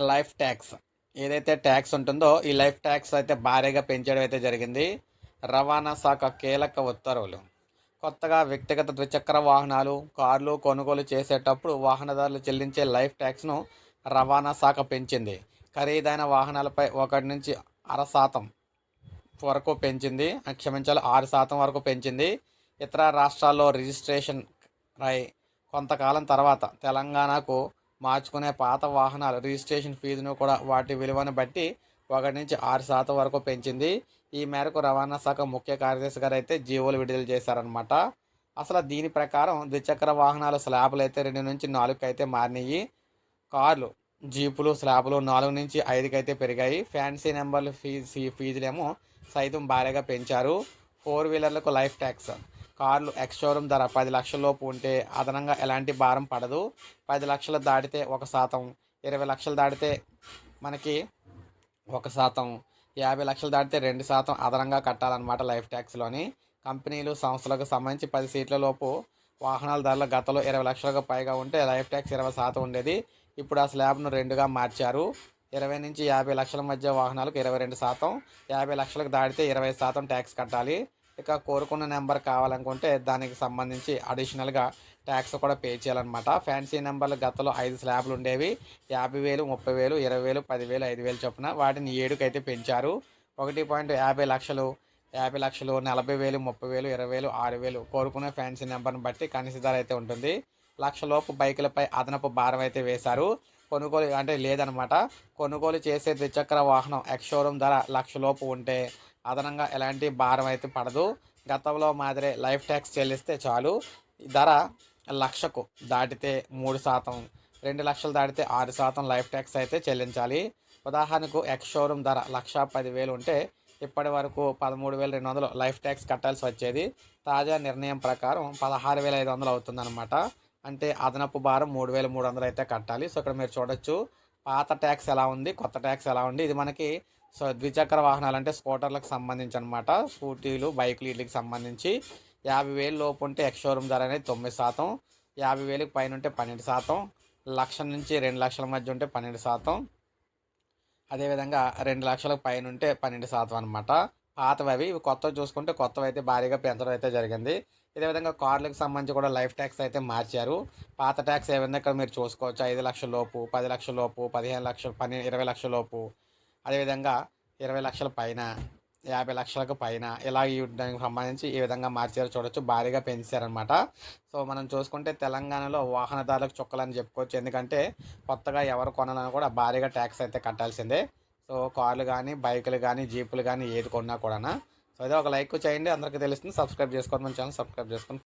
Life tax. ఏదైతే tax ఉంటుందో ఈ లైఫ్ ట్యాక్స్ అయితే భారీగా పెంచడం అయితే జరిగింది. రవాణా శాఖ కీలక ఉత్తర్వులు. కొత్తగా వ్యక్తిగత ద్విచక్ర వాహనాలు కార్లు కొనుగోలు చేసేటప్పుడు వాహనదారులు చెల్లించే లైఫ్ ట్యాక్స్ను రవాణా శాఖ పెంచింది. ఖరీదైన వాహనాలపై ఒకటి నుంచి అర శాతం వరకు పెంచింది. క్షమించాలి ఆరు శాతం వరకు పెంచింది. ఇతర రాష్ట్రాల్లో రిజిస్ట్రేషన్ రై కొంతకాలం తర్వాత తెలంగాణకు మార్చుకునే పాత వాహనాల రిజిస్ట్రేషన్ ఫీజును కూడా వాటి విలువను బట్టి ఒకటి నుంచి ఆరు శాతం వరకు పెంచింది. ఈ మేరకు రవాణా శాఖ ముఖ్య కార్యదర్శి గారు అయితే జీవోలు విడుదల చేశారనమాట అసలు దీని ప్రకారం ద్విచక్ర వాహనాలు స్లాబులు అయితే రెండు నుంచి నాలుగుకి అయితే మారినాయి. కార్లు జీపులు స్లాబులు నాలుగు నుంచి ఐదుకి అయితే పెరిగాయి. ఫ్యాన్సీ నెంబర్లు ఫీజు ఫీజులేమో సైతం భారీగా పెంచారు. ఫోర్ వీలర్లకు లైఫ్ ట్యాక్స్. కార్లు ఎక్స్ షోరూమ్ ధర పది లక్షలలోపు ఉంటే అదనంగా ఎలాంటి భారం పడదు. పది లక్షలు దాటితే ఒక శాతం ఇరవై లక్షలు దాటితే మనకి ఒక శాతం యాభై లక్షలు దాటితే రెండు శాతం అదనంగా కట్టాలన్నమాట లైఫ్ ట్యాక్స్లోని. కంపెనీలు సంస్థలకు సంబంధించి పది సీట్ల లోపు వాహనాల ధరలు గతంలో ఇరవై లక్షలకు పైగా ఉంటే లైఫ్ ట్యాక్స్ ఇరవై శాతం ఉండేది. ఇప్పుడు ఆ స్లాబ్ను రెండుగా మార్చారు. ఇరవై నుంచి యాభై లక్షల మధ్య వాహనాలకు ఇరవై రెండు శాతం యాభై లక్షలకు దాటితే ఇరవై శాతం ట్యాక్స్ కట్టాలి. ఇక కోరుకున్న నెంబర్ కావాలనుకుంటే దానికి సంబంధించి అడిషనల్గా ట్యాక్స్ కూడా పే చేయాలన్నమాట. ఫ్యాన్సీ నెంబర్లు గతంలో ఐదు స్లాబ్లు ఉండేవి. యాభై వేలు ముప్పై వేలు ఇరవై వేలు పదివేలు ఐదు వేలు చొప్పున వాటిని ఏడుకైతే పెంచారు. ఒకటి పాయింట్ యాభై లక్షలు యాభై లక్షలు నలభై వేలు ముప్పై వేలు ఇరవై వేలు ఆరు వేలు కోరుకునే ఫ్యాన్సీ నెంబర్ని బట్టి కనీస ధర అయితే ఉంటుంది. లక్షలోపు బైకులపై అదనపు భారం అయితే వేశారు. కొనుగోలు అంటే లేదనమాట కొనుగోలు చేసే ద్విచక్ర వాహనం ఎక్స్ షోరూమ్ ధర లక్షలోపు ఉంటే అదనంగా ఎలాంటి భారం అయితే పడదు. గతంలో మాదిరే లైఫ్ ట్యాక్స్ చెల్లిస్తే చాలు. ధర లక్షకు దాటితే మూడు శాతం రెండు లక్షలు దాటితే ఆరు శాతం లైఫ్ ట్యాక్స్ అయితే చెల్లించాలి. ఉదాహరణకు ఎక్స్ షోరూమ్ ధర లక్ష పదివేలు ఉంటే ఇప్పటి వరకు పదమూడు వేల రెండు వందలు లైఫ్ ట్యాక్స్ కట్టాల్సి వచ్చేది. తాజా నిర్ణయం ప్రకారం పదహారు వేల ఐదు వందలు అవుతుందన్నమాట. అంటే అదనపు భారం మూడు వేల మూడు వందలు అయితే కట్టాలి. సో ఇక్కడ మీరు చూడొచ్చు. పాత ట్యాక్స్ ఎలా ఉంది కొత్త ట్యాక్స్ ఎలా ఉంది ఇది మనకి సో ద్విచక్ర వాహనాలు అంటే స్కూటర్లకు సంబంధించి అనమాట స్కూటీలు బైకులు వీటికి సంబంధించి యాభై వేలు లోపు ఉంటే ఎక్స్షోరూమ్ ధర అనేది తొమ్మిది శాతం యాభై వేలకు పైన ఉంటే పన్నెండు శాతం లక్ష నుంచి రెండు లక్షల మధ్య ఉంటే పన్నెండు శాతం అదేవిధంగా రెండు లక్షలకు పైన ఉంటే పన్నెండు శాతం అనమాట పాతవి అవి ఇవి కొత్తవి చూసుకుంటే కొత్తవి అయితే భారీగా పెంచడం అయితే జరిగింది. విధంగా కార్లకు సంబంధించి కూడా లైఫ్ ట్యాక్స్ అయితే మార్చారు. పాత ట్యాక్స్ ఏమైనా ఇక్కడ మీరు చూసుకోవచ్చు. ఐదు లక్షల లోపు పది లక్షల లోపు పదిహేను లక్షలు పని ఇరవై లక్షల లోపు. అదేవిధంగా ఇరవై లక్షల పైన యాభై లక్షలకు పైన ఇలా ఈ దానికి సంబంధించి ఈ విధంగా మార్చారు. చూడొచ్చు. భారీగా పెంచారనమాట సో మనం చూసుకుంటే తెలంగాణలో వాహనదారులకు చుక్కలని చెప్పుకోవచ్చు. ఎందుకంటే కొత్తగా ఎవరు కొనాలని కూడా భారీగా ట్యాక్స్ అయితే కట్టాల్సిందే. సో కార్లు కానీ బైకులు కానీ జీపులు కానీ ఏది కొన్నా కూడా అదే ఒక లైక్ చేయండి అందరికీ తెలుస్తుంది. సబ్స్క్రైబ్ చేసుకోండి మన ఛానల్ సబ్స్క్రైబ్ చేసుకోండి.